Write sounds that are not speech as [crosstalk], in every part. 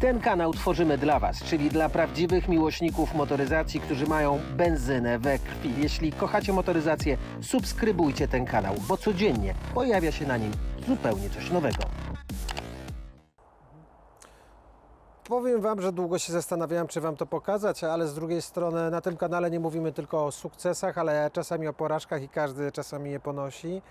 Ten kanał tworzymy dla Was, czyli dla prawdziwych miłośników motoryzacji, którzy mają benzynę we krwi. Jeśli kochacie motoryzację, subskrybujcie ten kanał, bo codziennie pojawia się na nim zupełnie coś nowego. Powiem Wam, że długo się zastanawiałem, czy Wam to pokazać, ale z drugiej strony na tym kanale nie mówimy tylko o sukcesach, ale czasami o porażkach i każdy czasami je ponosi.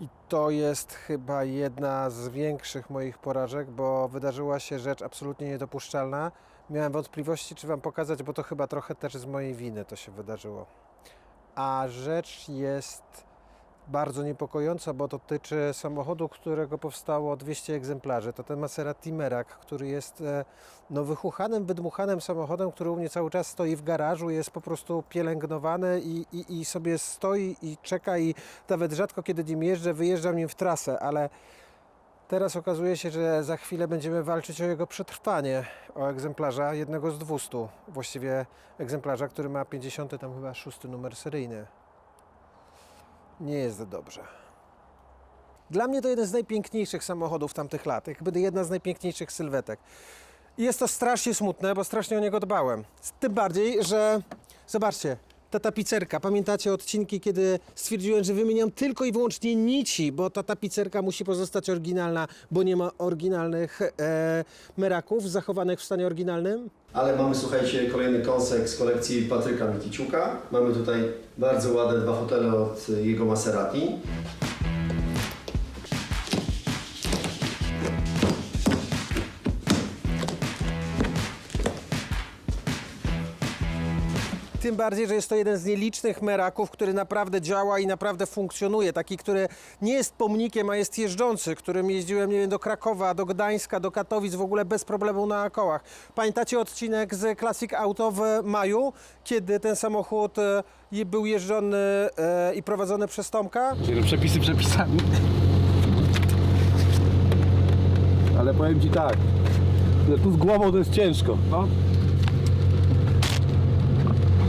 I to jest chyba jedna z większych moich porażek, bo wydarzyła się rzecz absolutnie niedopuszczalna. Miałem wątpliwości, czy Wam pokazać, bo to chyba trochę też z mojej winy to się wydarzyło. A rzecz jest bardzo niepokojąca, bo dotyczy samochodu, którego powstało 200 egzemplarzy. To ten Maserati Merak, który jest e, no, wychuchanym, wydmuchanym samochodem, który u mnie cały czas stoi w garażu, jest po prostu pielęgnowany i, i, i sobie stoi i czeka i nawet rzadko kiedy nim jeżdżę, wyjeżdżam nim w trasę, ale teraz okazuje się, że za chwilę będziemy walczyć o jego przetrwanie, o egzemplarza, jednego z 200, właściwie egzemplarza, który ma 50 tam chyba szósty numer seryjny. Nie jest dobrze. Dla mnie to jeden z najpiękniejszych samochodów tamtych lat, jakby jedna z najpiękniejszych sylwetek. I jest to strasznie smutne, bo strasznie o niego dbałem. Tym bardziej, że zobaczcie, ta tapicerka. Pamiętacie odcinki, kiedy stwierdziłem, że wymieniam tylko i wyłącznie nici, bo ta tapicerka musi pozostać oryginalna, bo nie ma oryginalnych e, meraków zachowanych w stanie oryginalnym? Ale mamy, słuchajcie, kolejny kąsek z kolekcji Patryka Mikiciuka. Mamy tutaj bardzo ładne dwa fotele od jego Maserati. Tym bardziej, że jest to jeden z nielicznych meraków, który naprawdę działa i naprawdę funkcjonuje. Taki, który nie jest pomnikiem, a jest jeżdżący, którym jeździłem nie wiem, do Krakowa, do Gdańska, do Katowic w ogóle bez problemu na kołach. Pamiętacie odcinek z Classic Auto w maju, kiedy ten samochód e, był jeżdżony e, i prowadzony przez Tomka? Przepisy przepisami. Ale powiem Ci tak, że tu z głową to jest ciężko. No.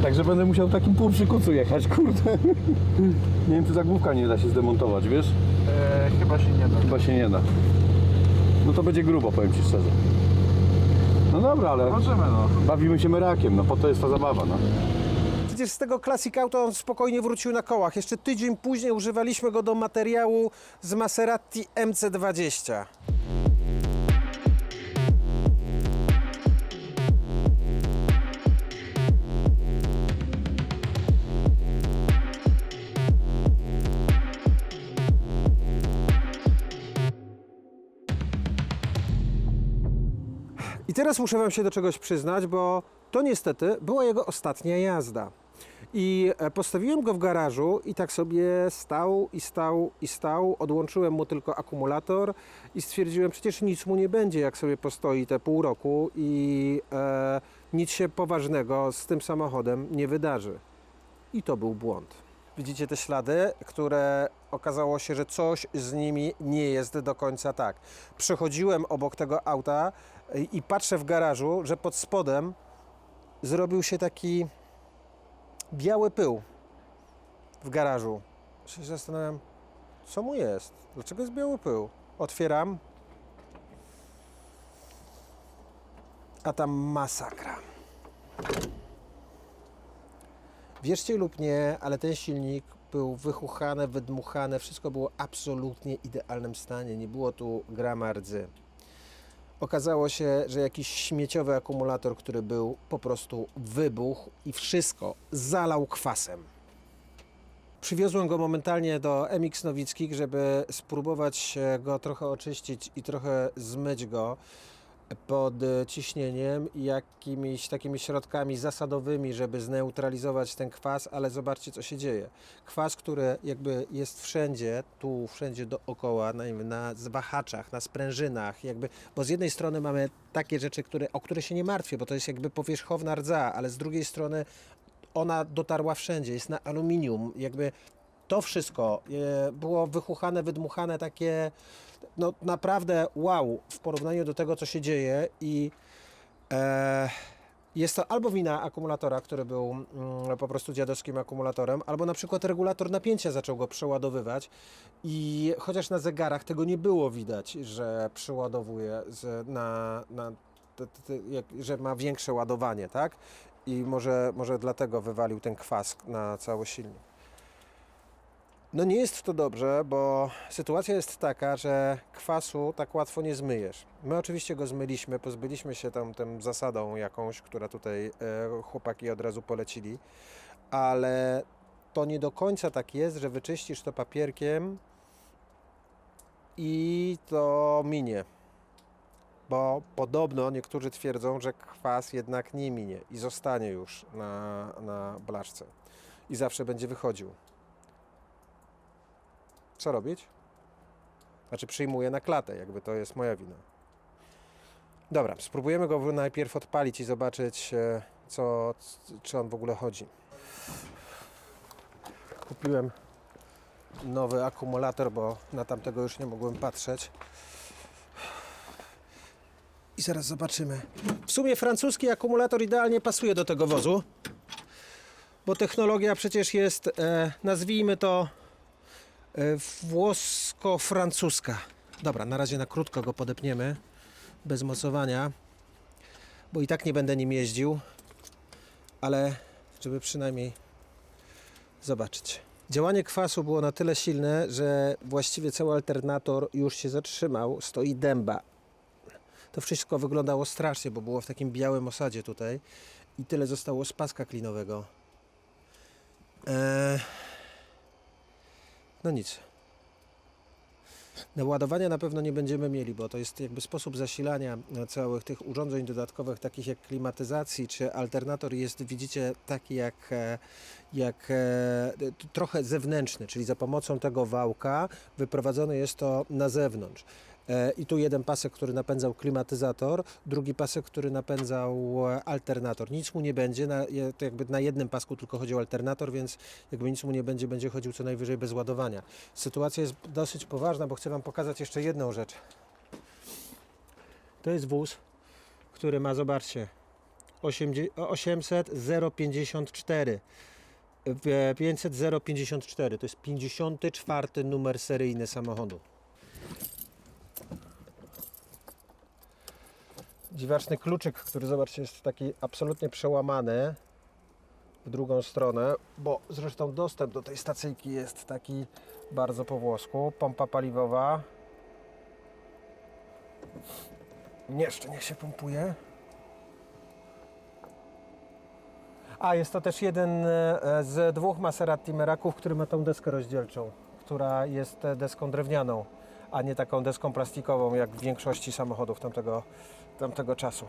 Także będę musiał w takim półprzykucu jechać, kurde. [laughs] Nie wiem, czy ta główka nie da się zdemontować, wiesz? E, chyba się nie da. Chyba się nie da. No to będzie grubo, powiem Ci szczerze. No dobra, ale Zobaczymy no. bawimy się merakiem, no po to jest ta zabawa, no. Przecież z tego Classic Auto on spokojnie wrócił na kołach. Jeszcze tydzień później używaliśmy go do materiału z Maserati MC20. Teraz muszę Wam się do czegoś przyznać, bo to niestety była jego ostatnia jazda. I e, postawiłem go w garażu i tak sobie stał i stał i stał. Odłączyłem mu tylko akumulator i stwierdziłem, przecież nic mu nie będzie, jak sobie postoi te pół roku i e, nic się poważnego z tym samochodem nie wydarzy. I to był błąd. Widzicie te ślady, które okazało się, że coś z nimi nie jest do końca tak. Przechodziłem obok tego auta i, patrzę w garażu, że pod spodem zrobił się taki biały pył w garażu. Się zastanawiam, co mu jest? Dlaczego jest biały pył? Otwieram. A tam masakra. Wierzcie lub nie, ale ten silnik był wychuchany, wydmuchany, wszystko było absolutnie idealnym stanie, nie było tu grama rdzy. Okazało się, że jakiś śmieciowy akumulator, który był, po prostu wybuchł i wszystko zalał kwasem. Przywiozłem go momentalnie do MX Nowickich, żeby spróbować go trochę oczyścić i trochę zmyć go pod e, ciśnieniem i jakimiś takimi środkami zasadowymi, żeby zneutralizować ten kwas, ale zobaczcie co się dzieje. Kwas, który jakby jest wszędzie, tu wszędzie dookoła, na, na zwahaczach, na sprężynach, jakby, bo z jednej strony mamy takie rzeczy, które, o które się nie martwię, bo to jest jakby powierzchowna rdza, ale z drugiej strony ona dotarła wszędzie, jest na aluminium, jakby to wszystko e, było wychuchane, wydmuchane, takie no naprawdę wow w porównaniu do tego, co się dzieje i e, jest to albo wina akumulatora, który był mm, po prostu dziadowskim akumulatorem, albo na przykład regulator napięcia zaczął go przeładowywać i chociaż na zegarach tego nie było widać, że przeładowuje z, na, na jak, że ma większe ładowanie, tak? I może, może dlatego wywalił ten kwas na cały silnik. No nie jest to dobrze, bo sytuacja jest taka, że kwasu tak łatwo nie zmyjesz. My oczywiście go zmyliśmy, pozbyliśmy się tam tą zasadą jakąś, która tutaj e, chłopaki od razu polecili, ale to nie do końca tak jest, że wyczyścisz to papierkiem i to minie. Bo podobno niektórzy twierdzą, że kwas jednak nie minie i zostanie już na, na blaszce i zawsze będzie wychodził. Co robić? Znaczy przyjmuję na klatę, jakby to jest moja wina. Dobra, spróbujemy go najpierw odpalić i zobaczyć, e, co, czy on w ogóle chodzi. Kupiłem nowy akumulator, bo na tamtego już nie mogłem patrzeć. I zaraz zobaczymy. W sumie francuski akumulator idealnie pasuje do tego wozu, bo technologia przecież jest, e, nazwijmy to, włosko-francuska. Dobra, na razie na krótko go podepniemy, bez mocowania, bo i tak nie będę nim jeździł, ale żeby przynajmniej zobaczyć. Działanie kwasu było na tyle silne, że właściwie cały alternator już się zatrzymał, stoi dęba. To wszystko wyglądało strasznie, bo było w takim białym osadzie tutaj i tyle zostało z paska klinowego. Eee... No nic. Naładowania na pewno nie będziemy mieli, bo to jest jakby sposób zasilania całych tych urządzeń dodatkowych, takich jak klimatyzacji czy alternator jest, widzicie, taki jak, e, jak e, trochę zewnętrzny, czyli za pomocą tego wałka wyprowadzone jest to na zewnątrz. E, I tu jeden pasek, który napędzał klimatyzator, drugi pasek, który napędzał e, alternator. Nic mu nie będzie, na, to jakby na jednym pasku tylko chodził alternator, więc jakby nic mu nie będzie, będzie chodził co najwyżej bez ładowania. Sytuacja jest dosyć poważna, bo chcę Wam pokazać jeszcze jedną rzecz. To jest wóz, który ma, zobaczcie, 80 800 054. e, 500 054. To jest 54 numer seryjny samochodu. Dziwaczny kluczyk, który zobaczcie jest taki absolutnie przełamany w drugą stronę, bo zresztą dostęp do tej stacyjki jest taki bardzo po włosku. Pompa paliwowa. Jeszcze niech się pompuje. A, jest to też jeden e, z dwóch Maserati Meraków, który ma tą deskę rozdzielczą, która jest e, deską drewnianą, a nie taką deską plastikową, jak w większości samochodów tamtego, tamtego czasu.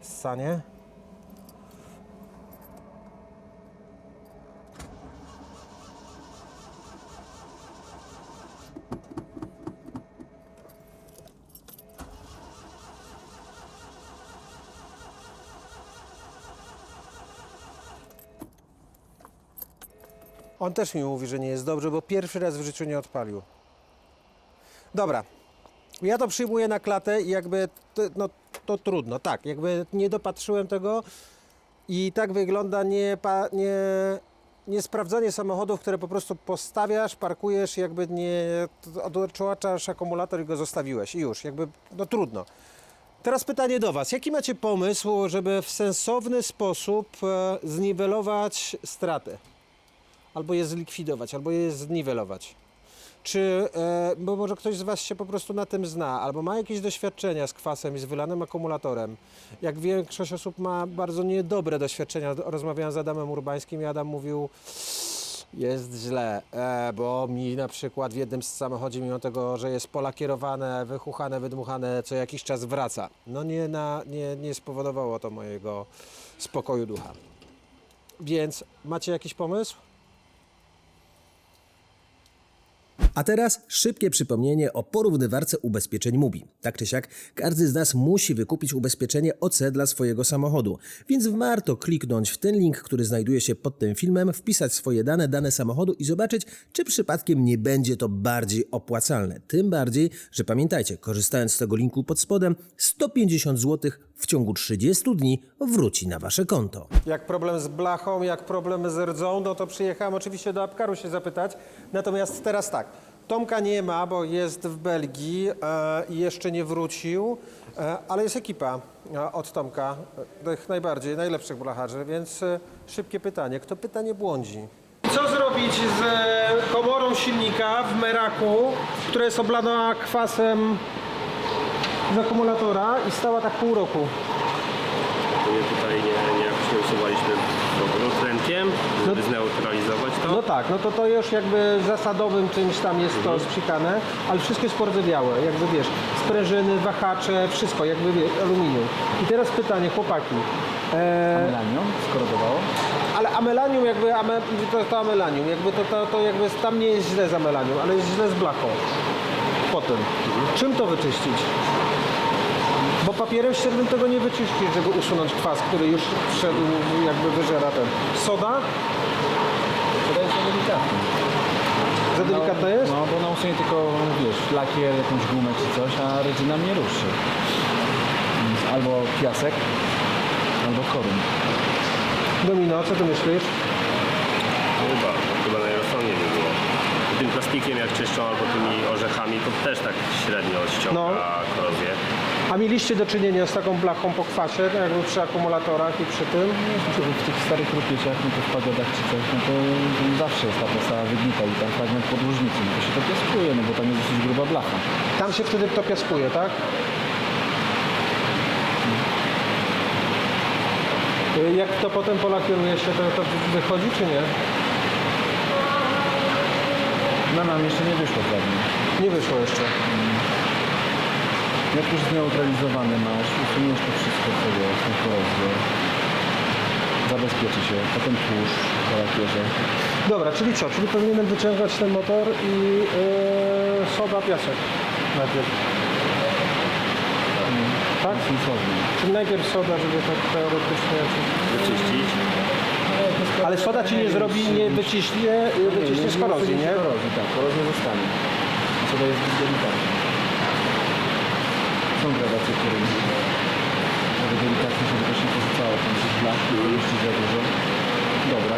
Sanie. On też mi mówi, że nie jest dobrze, bo pierwszy raz w życiu nie odpalił. Dobra. Ja to przyjmuję na klatę i jakby no, to trudno, tak, jakby nie dopatrzyłem tego i tak wygląda nie, pa, nie, samochodów, które po prostu postawiasz, parkujesz, jakby nie odłączasz akumulator i go zostawiłeś i już, jakby no trudno. Teraz pytanie do Was. Jaki macie pomysł, żeby w sensowny sposób e, zniwelować straty? albo je zlikwidować, albo je zniwelować. Czy, e, bo może ktoś z Was się po prostu na tym zna, albo ma jakieś doświadczenia z kwasem i z wylanym akumulatorem. Jak większość osób ma bardzo niedobre doświadczenia, rozmawiałem z Adamem Urbańskim i Adam mówił, jest źle, e, bo mi na przykład w jednym z samochodzie, mimo tego, że jest polakierowane, wychuchane, wydmuchane, co jakiś czas wraca. No nie, na, nie, nie spowodowało to mojego spokoju ducha. Więc macie jakiś pomysł? A teraz szybkie przypomnienie o porównywarce ubezpieczeń MUBI. Tak czy siak, każdy z nas musi wykupić ubezpieczenie OC dla swojego samochodu, więc warto kliknąć w ten link, który znajduje się pod tym filmem, wpisać swoje dane, dane samochodu i zobaczyć, czy przypadkiem nie będzie to bardziej opłacalne. Tym bardziej, że pamiętajcie, korzystając z tego linku pod spodem, 150 zł w ciągu 30 dni wróci na wasze konto. Jak problem z blachą, jak problem z rdzą, no to przyjechałem oczywiście do Apkaru się zapytać. Natomiast teraz tak, Tomka nie ma, bo jest w Belgii e, i jeszcze nie wrócił, e, ale jest ekipa e, od Tomka, e, tych najbardziej, najlepszych blacharzy, więc e, szybkie pytanie. Kto pyta nie błądzi. Co zrobić z komorą silnika w Meraku, która jest oblana kwasem z akumulatora i stała tak pół roku? My tutaj nie, nie jakoś nie usuwaliśmy okrętkiem, żeby zneutralizować to. No tak, no to to już jakby zasadowym czymś tam jest to sprzykane, ale wszystko jest pordzewiałe, jakby wiesz, sprężyny, wahacze, wszystko, jakby wiesz, aluminium. I teraz pytanie, chłopaki. E, Melanium skorodowało? ale amelanium jakby, ame, to, to amelanium, jakby to, to, to jakby tam nie jest źle z amelanium, ale jest źle z blachą. Potem. Czym to wyczyścić? Bo papierem ściernym tego nie wyczyścisz, żeby usunąć kwas, który już wszedł, jakby wyżera ten. Soda? Wydaje się delikatnie. Za delikatna jest? No, bo na usunie tylko, wiesz, lakier, jakąś gumę czy coś, a redzyna mnie ruszy. Więc Albo piasek, albo korun. Domino, co ty myślisz? Chyba, chyba najrozsądniej by było. Tym plastikiem jak czyszczą albo tymi orzechami to też tak średnio ściąga No. A mieliście do czynienia z taką blachą po kwasie, tak jakby przy akumulatorach i przy tym? Czy w tych starych rupieciach, no to w pagodach czy coś, no to zawsze jest ta podstawa wygnita i tam fragment podłużnicy, no to się to piaskuje, no bo tam jest dosyć gruba blacha. Tam się wtedy to piaskuje, tak? Y, Jak to potem polakieruje się, to, to wychodzi czy nie? No nam jeszcze nie wyszło fragment. Nie wyszło jeszcze. Jak już zneutralizowany masz, usuniesz to wszystko, co jest, tą korozję. Zabezpieczy się, potem tłuszcz po lakierze. Dobra, czyli co? Czyli powinienem wyciągać ten motor i yy, soda, piasek najpierw. Tak? Sensownie. Czyli najpierw soda, żeby tak teoretycznie... Wyczyścić. Ale soda ci nie zrobi, nie wyciśnie, y, wyciśnie z korozji, nie? Korozji, tak, korozja zostanie. Co to jest delikatne. Są gradacje, które żeby delikatnie, żeby to się porzucało, tam jeszcze za dużo. Dobra.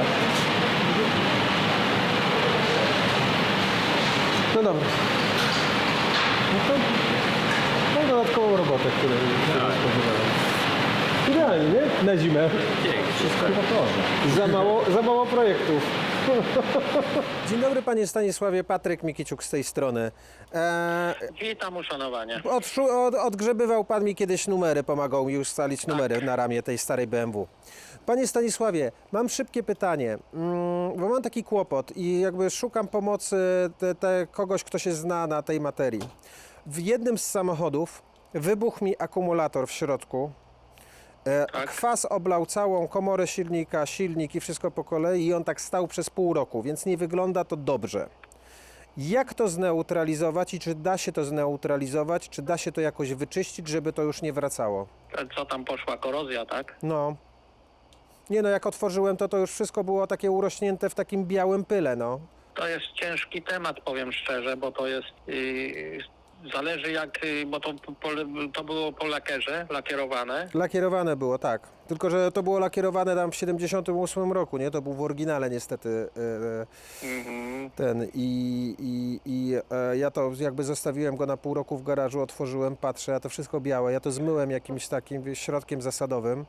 No dobra. No to mam dodatkową robotę, którą którą spodziewałem. Idealnie, nie? Na zimę. Wszystko w. Za mało, za mało projektów. Dzień dobry panie Stanisławie, Patryk Mikiciuk z tej strony. Eee, Witam uszanowanie. odszu- od, odgrzebywał pan mi kiedyś numery, pomagał mi ustalić numery na ramię tej starej BMW. Panie Stanisławie, mam szybkie pytanie, mm, bo mam taki kłopot i jakby szukam pomocy te, te, kogoś, kto się zna na tej materii. W jednym z samochodów wybuchł mi akumulator w środku. E, Tak. Kwas oblał całą komorę silnika, silnik i wszystko po kolei i on tak stał przez pół roku, więc nie wygląda to dobrze. Jak to zneutralizować i czy da się to zneutralizować, czy da się to jakoś wyczyścić, żeby to już nie wracało? Co tam poszła korozja, tak? No. Nie no, jak otworzyłem to, to już wszystko było takie urośnięte w takim białym pyle, no. To jest ciężki temat, powiem szczerze, bo to jest. Yy, zależy jak. Yy, bo to, to było po lakierze, lakierowane. Lakierowane było, tak. Tylko, że to było lakierowane tam w 78 roku, nie? To był w oryginale niestety e, e, Mhm. ten i, i, i e, ja to jakby zostawiłem go na pół roku w garażu, otworzyłem, patrzę, a to wszystko białe. Ja to zmyłem jakimś takim środkiem zasadowym.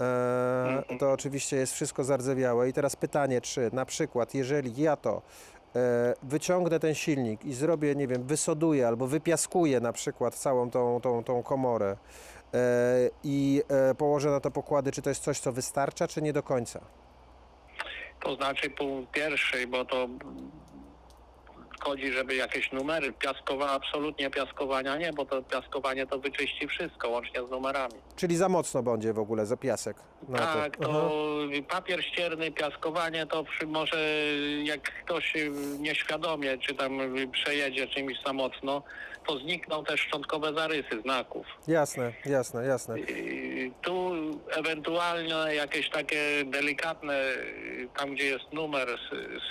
E, to oczywiście jest wszystko zardzewiałe. I teraz pytanie, czy na przykład, jeżeli ja to wyciągnę ten silnik i zrobię, nie wiem, wysoduję albo wypiaskuję na przykład całą tą, tą, tą komorę e, i e, położę na to pokłady, czy to jest coś, co wystarcza, czy nie do końca? To znaczy punkt pierwszy, bo to chodzi, żeby jakieś numery. Piaskowa, absolutnie piaskowania nie, bo to piaskowanie to wyczyści wszystko, łącznie z numerami. Czyli za mocno będzie w ogóle, za piasek. na. Tak, to papier ścierny, piaskowanie to przy, może jak ktoś y, nieświadomie czy tam przejedzie czymś za mocno, to znikną też szczątkowe zarysy znaków. Jasne, jasne, jasne. Y, Tu ewentualnie jakieś takie delikatne tam gdzie jest numer,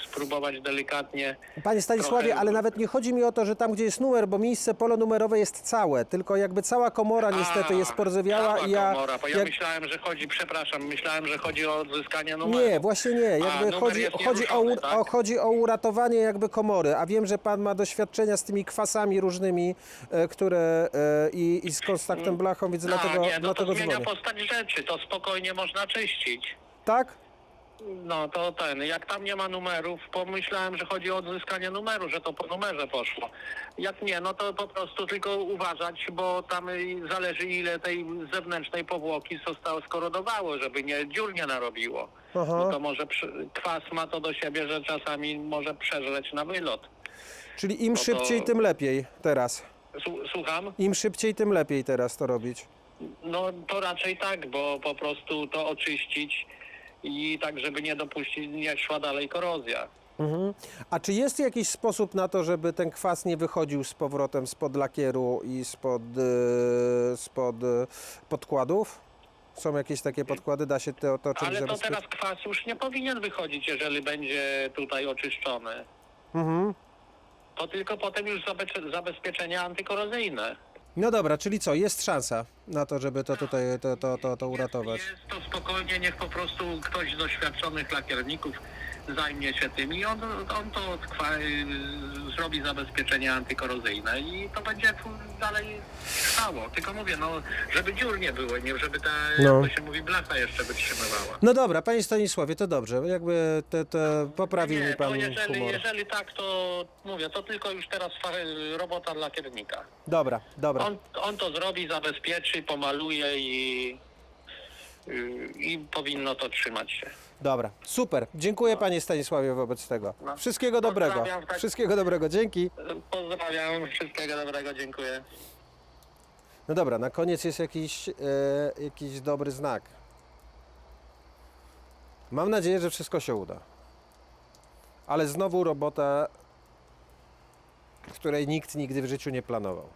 spróbować delikatnie. Panie Stanisławie, Trochę- ale nawet nie chodzi mi o to, że tam, gdzie jest numer, bo miejsce polo numerowe jest całe, tylko jakby cała komora niestety A, jest porzewiała i ja... Komora, bo ja jak- myślałem, że chodzi, przepraszam, myślałem, że chodzi o odzyskanie numeru. Nie, właśnie nie. Jakby numer chodzi, chodzi, o, u- tak? o, chodzi o uratowanie jakby komory, a wiem, że pan ma doświadczenia z tymi kwasami różnymi, e, które e, i, i z kontaktem blachą, więc A, dlatego, nie, no dlatego to zmienia. Postać rzeczy, to spokojnie można czyścić. Tak? No to ten, jak tam nie ma numerów, pomyślałem, że chodzi o odzyskanie numeru, że to po numerze poszło. Jak nie, no to po prostu tylko uważać, bo tam y, zależy ile tej zewnętrznej powłoki zostało skorodowało, żeby nie dziur nie narobiło. Aha. Bo to może przy, kwas ma to do siebie, że czasami może przeżreć na wylot. Czyli im No to- szybciej, tym lepiej teraz. Słu- Słucham? Im szybciej, tym lepiej teraz to robić. No to raczej tak, bo po prostu to oczyścić i tak, żeby nie dopuścić, nie szła dalej korozja. Mhm. A czy jest jakiś sposób na to, żeby ten kwas nie wychodził z powrotem spod lakieru i spod, e, spod e, podkładów? Są jakieś takie podkłady? Da się to, to czymś Ale to teraz kwas już nie powinien wychodzić, jeżeli będzie tutaj oczyszczony. Mhm. To tylko potem już zabe- zabezpieczenie antykorozyjne. No dobra, czyli co, jest szansa na to, żeby to tutaj to, to, to, to uratować. Jest, jest to spokojnie, niech po prostu ktoś z doświadczonych lakierników zajmie się tym i on, on to zrobi zabezpieczenie antykorozyjne i to będzie dalej trwało. Tylko mówię, no, żeby dziur nie było, nie, żeby ta, No. jak to się mówi, blacha jeszcze wytrzymywała. No dobra, panie Stanisławie, to dobrze. Jakby te, te poprawił nie, mi pan jeżeli, humor. jeżeli tak, to mówię, to tylko już teraz robota lakiernika. Dobra, dobra. On, on to zrobi, zabezpieczy, pomaluje i, y, i powinno to trzymać się. Dobra, super. Dziękuję panie Stanisławie wobec tego. No. Wszystkiego dobrego. Pozdrawiam, tak. Wszystkiego dobrego, dzięki. Pozdrawiam, wszystkiego dobrego, dziękuję. No dobra, na koniec jest jakiś, e, jakiś dobry znak. Mam nadzieję, że wszystko się uda. Ale znowu robota, której nikt nigdy w życiu nie planował.